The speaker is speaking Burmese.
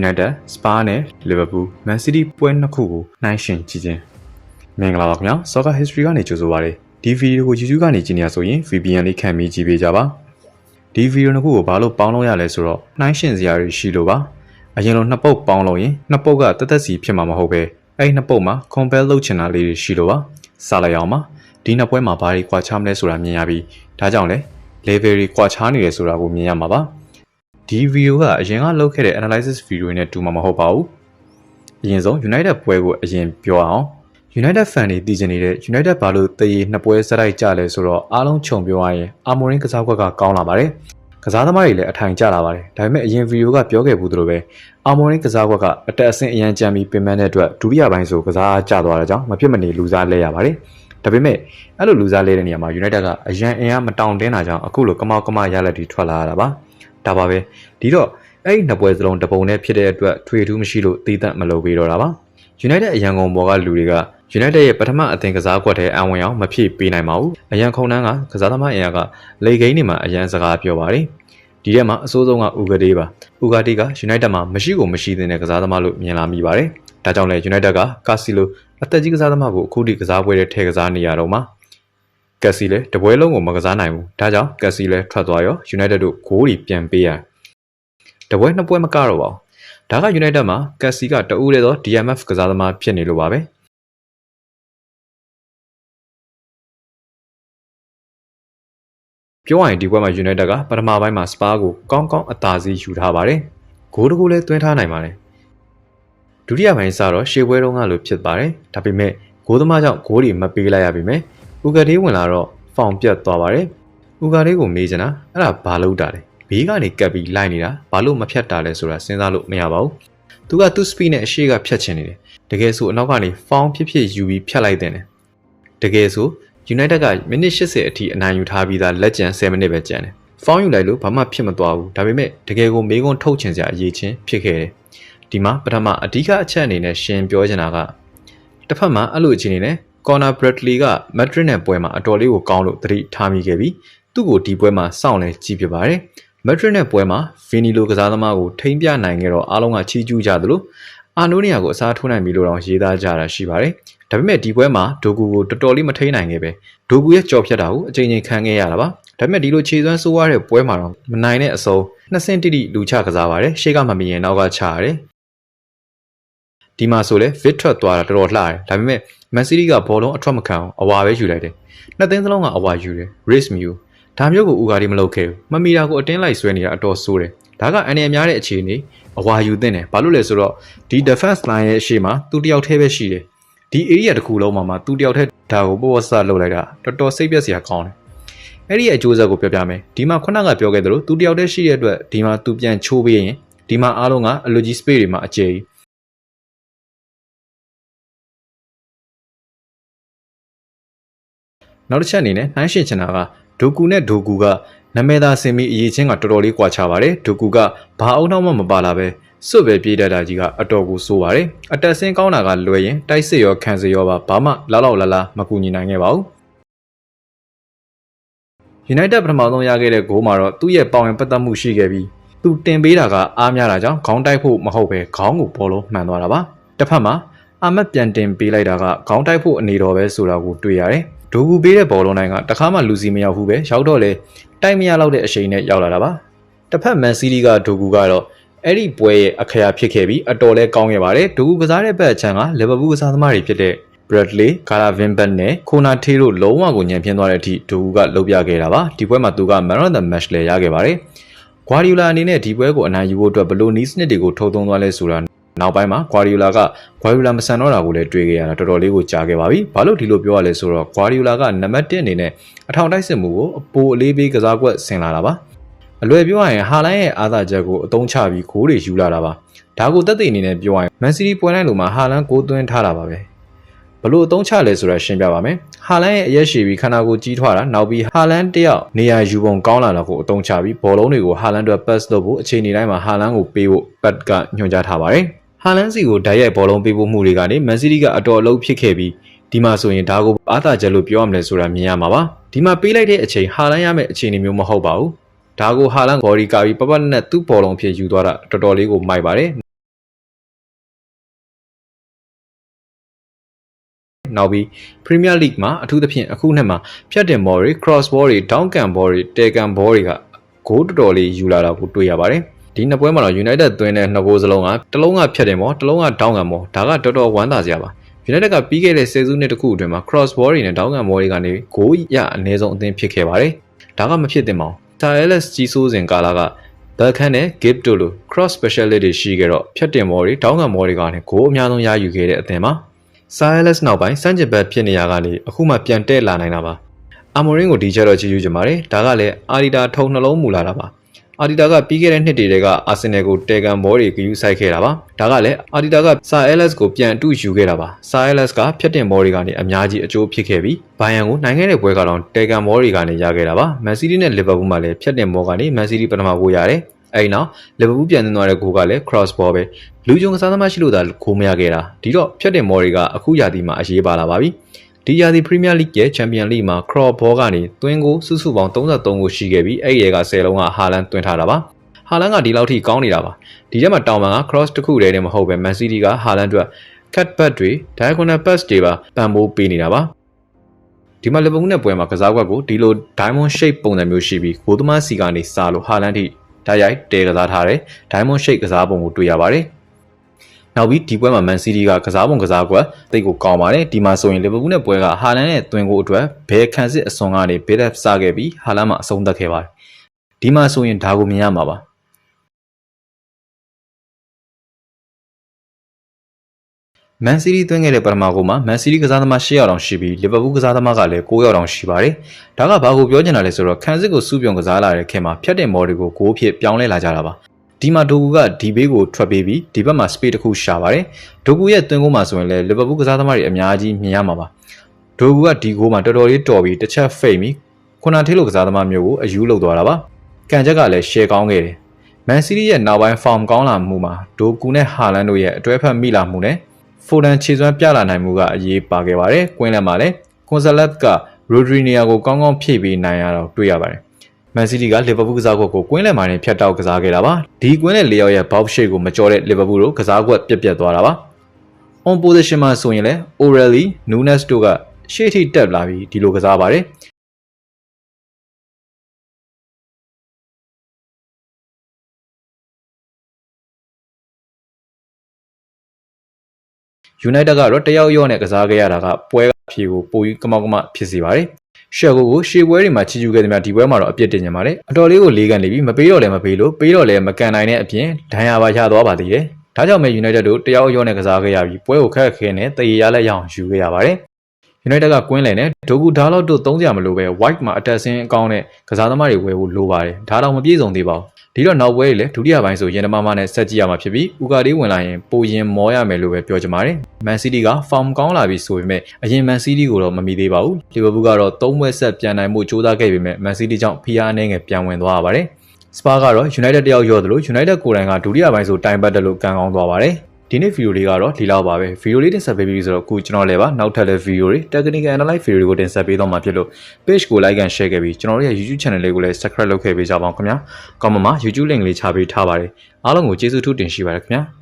United, Spa နဲ့ Liverpool, Man City ပွဲနှစ်ခုကိုနှိုင်းယှဉ်ကြည့်ခြင်းမင်္ဂလာပါခင်ဗျာ Soccer History ကနေကြိုဆိုပါရစေဒီဗီဒီယိုကို YouTube ကနေကြည့်နေရဆိုရင် VPN လေးခံပြီးကြည့်ပေးကြပါဒီဗီဒီယိုနှစ်ခုကိုဘာလို့ပေါင်းလို့ရလဲဆိုတော့နှိုင်းယှဉ်စရာတွေရှိလို့ပါအရင်လိုနှစ်ပုတ်ပေါင်းလို့ရင်နှစ်ပုတ်ကတက်တက်စီဖြစ်မှာမဟုတ်ပဲအဲ့ဒီနှစ်ပုတ်မှာ compare လုပ်ချင်တာလေးတွေရှိလို့ပါစလိုက်အောင်ပါဒီနှစ်ပွဲမှာဘာတွေကွာခြားမလဲဆိုတာမြင်ရပြီးဒါကြောင့်လဲ level တွေကွာခြားနေတယ်ဆိုတာကိုမြင်ရမှာပါ ဒီဗီဒီယိုကအရင်ကလုပ်ခဲ့တဲ့ analysis video နဲ့တူမှာမဟုတ်ပါဘူးအရင်ဆုံး United ပွဲကိုအရင်ပြောအောင် United fan တွေတည်ကျင်နေတဲ့ United ဘာလို့တရေနှစ်ပွဲစတိုက်ကြလဲဆိုတော့အားလုံးခြုံပြောရရင် Amorim ကစားကွက်ကကောင်းလာပါတယ်ကစားသမားတွေလည်းအထိုင်ကျလာပါတယ်ဒါပေမဲ့အရင်ဗီဒီယိုကပြောခဲ့ဘူးသလိုပဲ Amorim ကစားကွက်ကအတက်အဆင့်အရန်ကြမ်းပြီးပြင်ပန်းတဲ့အတွက်ဒုတိယပိုင်းဆိုကစားကျသွားတဲ့ကြောင့်မဖြစ်မနေလူစားလဲရပါတယ်ဒါပေမဲ့အဲ့လိုလူစားလဲတဲ့နေရာမှာ United ကအရန်အင်အားမတောင့်တင်းတာကြောင့်အခုလိုကမောက်ကမရလက်တွေထွက်လာရတာပါ ဒါပါပဲဒီတော့အဲ့ဒီနှစ်ပွဲစလုံးတပုံနဲ့ဖြစ်တဲ့အတွက်ထွေထူးမရှိလို့တည်တတ်မလုပ်ပေးတော့တာပါ United အရန်ကုန်ဘော်ကလူတွေက United ရဲ့ပထမအသင်ကစားကွက်ထဲအံဝင်အောင်မဖြည့်ပေးနိုင်ပါဘူး။အရန်ခုံနှန်းကကစားသမားအင်အားကလေဂိမ်းတွေမှာအရန်စကားပြောပါတယ်။ဒီထဲမှာအစိုးဆုံးကဥဂဒေးပါ။ဥဂဒေးက United မှာမရှိကိုမရှိတဲ့ကစားသမားလို့မြင်လာမိပါတယ်။ဒါကြောင့်လဲ United ကကာစီလိုအသက်ကြီးကစားသမားကိုအခုထိကစားပွဲထဲထည့်ကစားနေရတော့မှာ။ ကက်စီလည်းတပွဲလုံးကိုမကစားနိုင်ဘူး။ဒါကြောင့်ကက်စီလည်းထွက်သွားရော United တို့ဂိုးတွေပြန်ပေးရ။တပွဲနှစ်ပွဲမကတော့ပါဘူး။ဒါက United မှာကက်စီကတဦးတည်းသော DMF ကစားသမားဖြစ်နေလို့ပါပဲ။ပြောရရင်ဒီပွဲမှာ United ကပထမပိုင်းမှာ Spa ကိုကောင်းကောင်းအသာစီးယူထားပါတယ်။ဂိုးတကူလည်းသွင်းထားနိုင်ပါတယ်။ဒုတိယပိုင်းစတော့ရှေ့ပွဲတုန်းကလိုဖြစ်ပါတယ်။ဒါပေမဲ့ဂိုးသမားကြောင့်ဂိုးတွေမပေးလိုက်ရပါမ ယ်။ဥကဒေးဝင်လာတော့ဖောင်ပြတ်သွားပါတယ်။ဥကဒေးကိုမေးချင်တာအဲ့ဒါဘာလို့တာလဲ။ဘေးကနေကပ်ပြီးလိုက်နေတာဘာလို့မဖြတ်တာလဲဆိုတာစဉ်းစားလို့မရပါဘူး။သူကသူ့ speed နဲ့အရှိကဖြတ်ချင်နေတယ်။တကယ်ဆိုအနောက်ကနေဖောင်ဖြစ်ဖြစ်ယူပြီးဖြတ်လိုက်တဲ့တယ်။တကယ်ဆို United ကမိနစ်80အထိအနိုင်ယူထားပြီးသားလက်ကျန်10မိနစ်ပဲကျန်တယ်။ဖောင်းယူလိုက်လို့ဘာမှဖြစ်မသွားဘူး။ဒါပေမဲ့တကယ်ကိုမေးခွန်းထုတ်ချင်စရာအရေးချင်းဖြစ်ခဲ့တယ်။ဒီမှာပထမအဓိကအချက်အနေနဲ့ရှင်ပြောချင်တာကတစ်ဖက်မှာအဲ့လိုအခြေအနေနဲ့ Conor Bradley က Madrid နဲ့ပွဲမှာအတော်လေးကိုကောင်းလို့သတိထားမိခဲ့ပြီးသူ့ကိုဒီပွဲမှာစောင့်လဲကြည့်ဖြစ်ပါတယ်။ Madrid နဲ့ပွဲမှာ Vini လိုကစားသမားကိုထိမ့်ပြနိုင်ခဲ့တော့အားလုံးကချီးကျူးကြသလိုအာနိုနီယာကိုအစားထိုးနိုင်ပြီလို့တော့ရေးသားကြတာရှိပါတယ်။ဒါပေမဲ့ဒီပွဲမှာဒိုကူကိုတော်တော်လေးမထိန်နိုင်ခဲ့ပဲဒိုကူရဲ့ကြော်ဖြတ်တာကိုအချိန်ချင်းခံခဲ့ရတာပါ။ဒါပေမဲ့ဒီလိုခြေစွမ်းဆိုးရတဲ့ပွဲမှာတော့မနိုင်တဲ့အစုံနှစ်ဆင့်တိတိလူချကစားပါတယ်။ရှေ့ကမမြင်ရင်နောက်ကချရတယ်။ ဒီမှာဆိုလဲ Vit ထွက်သွားတာတော်တော်လှတယ်။ဒါပေမဲ့ Man City ကဘောလုံးအထွက်မခံအောင်အဝါပဲယူလိုက်တယ်။နှစ်သင်းစလုံးကအဝါယူတယ်။ Race Mew ဒါမျိုးကိုဥကာဒီမလုပ်ခဲ့ဘူး။မမီတာကိုအတင်းလိုက်ဆွဲနေတာအတော်ဆိုးတယ်။ဒါကအန်ရများတဲ့အခြေအနေအဝါယူသင့်တယ်။ဘာလို့လဲဆိုတော့ဒီ defense line ရဲ့အရှိမသူတယောက်တည်းပဲရှိတယ်။ဒီ area တစ်ခုလုံးမှာမှသူတယောက်တည်းဒါကိုပေါ်ပေါ်ဆလုပ်လိုက်တာတော်တော်စိတ်ပြက်စရာကောင်းတယ်။အဲ့ဒီရဲ့အကျိုးဆက်ကိုပြောပြမယ်။ဒီမှာခုနကပြောခဲ့သလိုသူတယောက်တည်းရှိတဲ့အတွက်ဒီမှာသူပြန်ချိုးပေးရင်ဒီမှာအားလုံးကအလိုကြီး space တွေမှာအကျယ် နောက်တစ်ချက်အနေနဲ့နှိုင်းရှင်ချင်တာကဒိုကူနဲ့ဒိုကူကနာမည်သားစင်မီအရေးချင်းကတော်တော်လေးကွာခြားပါတယ်ဒိုကူကဘာအုံနောက်မှမပါလာပဲစွတ်ပဲပြေးတတ်တာကြီးကအတော်ကိုစိုးပါတယ်အတက်ဆင်းကောင်းတာကလွယ်ရင်တိုက်စစ်ရောခံစစ်ရောပါဘာမှလောက်လောက်လာလာမကူညီနိုင်ခဲ့ပါဘူး United ပထမဆုံးရခဲ့တဲ့ဂိုးမှာတော့သူ့ရဲ့ပေါင်ရင်ပတ်သက်မှုရှိခဲ့ပြီးသူတင်ပေးတာကအားများတာကြောင့်ခေါင်းတိုက်ဖို့မဟုတ်ပဲခေါင်းကိုဘောလုံးမှန်သွားတာပါတစ်ဖက်မှာ အာမတ်ပြန်တင်ပေးလိုက်တာကခေါင်းတိုက်ဖို့အနေတော်ပဲဆိုတာကိုတွေ့ရတယ်ဒိုကူပေးတဲ့ဘောလုံးတိုင်းကတခါမှလူစီမရောက်ဘူးပဲရောက်တော့လေတိုက်မရတော့တဲ့အချိန်နဲ့ရောက်လာတာပါတစ်ဖက်မန်စီးတီးကဒိုကူကတော့အဲ့ဒီပွဲရဲ့အခရာဖြစ်ခဲ့ပြီးအတော်လဲကောင်းခဲ့ပါတယ်ဒိုကူကစားတဲ့ဘက်အချမ်းကလီဗာပူးကစားသမားတွေဖြစ်တဲ့ Bradley, Caravan Bat နဲ့ Konate တို့လုံးဝကိုညံပြင်းသွားတဲ့အထိဒိုကူကလုပ်ပြခဲ့တာပါဒီပွဲမှာသူက Man of the Match လည်းရခဲ့ပါတယ် Guardiola အနေနဲ့ဒီပွဲကိုအနိုင်ယူဖို့အတွက်ဘလို့နီးစနစ်တွေကိုထုတ်သုံးသွားလဲဆိုတာ နောက်ပိုင်းမှာ Guardiola က Guardiola မဆန်တော့တာကိုလည်းတွေ့ခဲ့ရတာတော်တော်လေးကိုကြားခဲ့ပါပြီ။ဘာလို့ဒီလိုပြောရလဲဆိုတော့ Guardiola ကနံပါတ်1အနေနဲ့အထောင်တိုက်စစ်မှုကိုအပိုအလေးပေးကစားကွက်ဆင်လာတာပါ။အလွယ်ပြောရရင်ဟာလန်ရဲ့အားသာချက်ကိုအသုံးချပြီးဂိုးတွေယူလာတာပါ။ဒါကိုတက်တဲ့အနေနဲ့ပြောရရင် Man City ပွဲတိုင်းလိုမှာဟာလန်ဂိုးသွင်းထားတာပါပဲ။ဘလို့အသုံးချလဲဆိုတာရှင်းပြပါမယ်။ဟာလန်ရဲ့အရက်ရှည်ပြီးခန္ဓာကိုယ်ကြီးထွားတာနောက်ပြီးဟာလန်တယောက်နေရာယူပုံကောင်းလာတာကိုအသုံးချပြီးဘောလုံးတွေကိုဟာလန်တို့ pass လုပ်ဖို့အချိန်ဒီတိုင်းမှာဟာလန်ကိုပေးဖို့ပတ်ကညွှန်ကြားထားပါတယ်။ ဟာလန်စီကိုဓာတ်ရိုက်ဘောလုံးပေးဖို့မှုတွေကနေမန်စီးတီးကအတော်အလုံးဖြစ်ခဲ့ပြီးဒီမှာဆိုရင်ဒါကိုအားသာချက်လို့ပြောရမလဲဆိုတာမြင်ရမှာပါဒီမှာပေးလိုက်တဲ့အချိန်ဟာလန်ရမယ့်အခြေအနေမျိုးမဟုတ်ပါဘူးဒါကိုဟာလန်ဘော်ဒီကာပြီးပပနဲ့သူ့ဘောလုံးဖြစ်ယူသွားတာတော်တော်လေးကိုမိုက်ပါတယ်နောက်ပြီး Premier League မှာအထူးသဖြင့်အခုနှစ်မှာဖြတ်တင်ဘော်တွေ cross ball တွေ down can ball တွေ taken ball တွေကဂိုးတော်တော်လေးယူလာတာကိုတွေ့ရပါတယ်။ ဒီနှစ်ပွဲမှာတော့ United သွင်းတဲ့နှစ်ဂိုးစလုံးကတစ်လုံးကဖြတ်တင်ဘောတစ်လုံးက down can ball ဒါကတော်တော်ဝမ်းသာစရာပါ United ကပြီးခဲ့တဲ့ဆယ်စုနှစ်တခုအတွင်းမှာ cross ball တွေနဲ့ down can ball တွေကနေဂိုးရအနည်းဆုံးအသင်းဖြစ်ခဲ့ပါတယ်ဒါကမဖြစ်သင့်ပါဘူး Tireless ကြီးစိုးစဉ်ကာလက Balkan နဲ့ Gibb တို့လို cross specialist တွေရှိခဲ့တော့ဖြတ်တင်ဘောတွေတောင်းကန်ဘောတွေကနေဂိုးအများဆုံးရယူခဲ့တဲ့အသင်းပါ Tireless နောက်ပိုင်းစန့်ကျင်ဘက်ဖြစ်နေရကနေအခုမှပြန်တက်လာနိုင်တာပါအာမိုရင်းကိုဒီချက်တော့ကြည့်ယူကြပါမယ်ဒါကလည်းအာဒီတာထုံနှလုံးမူလာတာပါ အာဒီတာကပြီးခဲ့တဲ့နှစ်တွေကအာဆင်နယ်ကိုတေကန်ဘောတွေဂယူဆိုင်ခဲ့တာပါဒါကလည်းအာဒီတာကဆာအဲလက်စ်ကိုပြန်အတူယူခဲ့တာပါဆာအဲလက်စ်ကဖြတ်တင်ဘောတွေကနေအများကြီးအကျိုးဖြစ်ခဲ့ပြီးဘိုင်ယန်ကိုနိုင်ခဲ့တဲ့ပွဲကတော့တေကန်ဘောတွေကနေရခဲ့တာပါမန်စီးတီးနဲ့လီဗာပူးမှာလည်းဖြတ်တင်ဘောကနေမန်စီးတီးပထမဂိုးရတယ်အဲဒီနောက်လီဗာပူးပြန်သွင်းသွားတဲ့ဂိုးကလည်း cross ball ပဲလူကြုံကစားသမားရှိလို့သာဂိုးမရခဲ့တာဒီတော့ဖြတ်တင်ဘောတွေကအခုရာသီမှာအရေးပါလာပါပြီ ဒီရာသီ Premier League ရဲ့ Champion League မှာ cross ball ကနေသွင်းကိုစုစုပေါင်း33ကိုရှိခဲ့ပြီးအဲ့ဒီရဲက10လုံးကဟာလန်သွင်းထားတာပါဟာလန်ကဒီလောက်ထိကောင်းနေတာပါဒီထဲမှာတောင်ပန်က cross တစ်ခုတည်းနဲ့မဟုတ်ပဲ Man City ကဟာလန်အတွက် cut back တွေ diagonal pass တွေပါပံ့ပိုးပေးနေတာပါဒီမှာလီဗာပူးနဲ့ပွဲမှာကစားကွက်ကိုဒီလို diamond shape ပုံစံမျိုးရှိပြီးဂိုးသမားစီကနေစလို့ဟာလန်ထိဓာတ်ရိုက်တဲကစားထားတဲ့ diamond shape ကစားပုံကိုတွေ့ရပါတယ် နောက်ပြီးဒီပွဲမှာ Man City ကကစားပုံကစားကွက်တိတ်ကိုကောင်းပါတယ်ဒီမှာဆိုရင်လီဗာပူးနဲ့ပွဲကဟာလန်နဲ့တွင်ကိုအတွက်ဘယ်ခံစစ်အစွန်ကနေဘေးလက်စခဲ့ပြီးဟာလန်မှာအဆုံးသတ်ခဲ့ပါတယ်ဒီမှာဆိုရင်ဒါကိုမြင်ရမှာပါမန်စီးတီးသွင်းခဲ့တဲ့ပထမဂိုးမှာမန်စီးတီးကစားသမား၈ယောက်တောင်ရှိပြီးလီဗာပူးကစားသမားကလည်း၉ယောက်တောင်ရှိပါတယ်။ဒါကဘာကိုပြောချင်တာလဲဆိုတော့ခန်းစစ်ကိုစုပြုံကစားလာတဲ့ခင်မှာဖြတ်တင်မော်တွေကိုဂိုးဖြစ်ပြောင်းလဲလာကြတာပါ။ ဒီမှာဒိုကူကဒီဘေးကိုထွက်ပေးပြီးဒီဘက်မှာစပေးတစ်ခုရှာပါတယ်။ဒိုကူရဲ့သွင်းဂိုးမှာဆိုရင်လည်းလီဗာပူးကစားသမားတွေအများကြီးမြင်ရမှာပါ။ဒိုကူကဒီဂိုးမှာတော်တော်လေးတော်ပြီးတစ်ချက်ဖိတ်ပြီးခုနထေးလိုကစားသမားမျိုးကိုအယူလုပ်သွားတာပါ။ကန်ချက်ကလည်းရှယ်ကောင်းခဲ့တယ်။မန်စီးတီးရဲ့နောက်ပိုင်းဖောင်ကောင်းလာမှုမှာဒိုကူနဲ့ဟာလန်တို့ရဲ့အတွဲဖက်မိလာမှုနဲ့ဖိုဒန်ခြေစွမ်းပြလာနိုင်မှုကအရေးပါခဲ့ပါတယ်။ကွင်းလမ်းမှာလည်းကွန်ဆာလက်ကရိုဒရီနီယာကိုကောင်းကောင်းဖြည့်ပေးနိုင်ရတော့တွေ့ရပါတယ်။ မန်စီးတီးကလီဗာပူးကစားကွက်ကိုကွင်းလမ်းမှာနဲ့ဖြတ်တောက်ကစားခဲ့တာပါ။ဒီကွင်းလမ်းလေးယောက်ရဲ့ဘောက်ရှိတ်ကိုမကြောတဲ့လီဗာပူးတို့ကစားကွက်ပြက်ပြက်သွားတာပါ။ on position မှာဆိုရင်လည်း Orelli, Nunes တို့ကရှေ့ထိတက်လာပြီးဒီလိုကစားပါတယ်။ United ကတော့တယောက်ရော့နဲ့ကစားခဲ့ရတာကပွဲကဖြေကိုပိုပြီးကမောက်ကမဖြစ်စေပါတယ်။ ရှယ်ကိုကိုရှေ့ပွဲတွေမှာချီကျူခဲ့တဲ့များဒီပွဲမှာတော့အပြစ်တင်ကြပါတယ်။အတော်လေးကိုလေးကန်နေပြီးမပေးတော့လည်းမပေးလို့ပေးတော့လည်းမကန်နိုင်တဲ့အပြင်ဒဏ်ရာပါရသွားပါသေးတယ်။ဒါကြောင့်မဲ United တို့တယောက်ရော့နဲ့ကစားခဲ့ရပြီးပွဲကိုခက်ခဲနဲ့တည်ရလက်ရအောင်ယူခဲ့ရပါတယ်။ United ကကွင်းလည်နဲ့ဒိုဂူဒါလောက်တို့သုံးစရာမလိုပဲ White မှာအတက်ဆင်းအကောင်းနဲ့ကစားသမားတွေဝယ်ဖို့လိုပါတယ်။ဒါတော့မပြည့်စုံသေးပါဘူး။ ဒီတော့နောက်ပွဲတွေလည်းဒုတိယပိုင်းဆိုရင်တမမနဲ့ဆက်ကြည့်ရမှာဖြစ်ပြီးဥကာဒီဝင်လာရင်ပိုရင်မောရမယ်လို့ပဲပြောချင်ပါတယ်။မန်စီးတီးကဖောင်ကောင်းလာပြီဆိုပေမဲ့အရင်မန်စီးတီးကိုတော့မမီသေးပါဘူး။လီဗာပူးကတော့၃ပွဲဆက်ပြန်နိုင်မှုကြိုးစားခဲ့ပေမဲ့မန်စီးတီးကြောင့်ဖိအားအနေငယ်ပြန်ဝင်သွားရပါတယ်။စပါကတော့ United တယောက်ရော့တယ်လို့ United ကိုယ်တိုင်ကဒုတိယပိုင်းဆိုတိုင်ပတ်တယ်လို့ကန်ကောင်းသွားပါတယ်။ ဒီနေ့ဗီဒီယိုလေးကတော့ဒီလောက်ပါပဲဗီဒီယိုလေးတင်ဆက်ပေးပြီးဆိုတော့အခုကျွန်တော်လည်းပါနောက်ထပ်လည်းဗီဒီယိုတွေ technical analyze ဗီဒီယိုတွေကိုတင်ဆက်ပေးတော့မှာဖြစ်လို့ page ကို like and share ခဲ့ပြီးကျွန်တော်တို့ရဲ့ YouTube channel လေးကိုလည်း subscribe လုပ်ခဲ့ပေးကြပါအောင်ခင်ဗျာ။ comment မှာ YouTube link လေးချပေးထားပါတယ်အားလုံးကိုကျေးဇူးထူးတင်ရှိပါတယ်ခင်ဗျာ။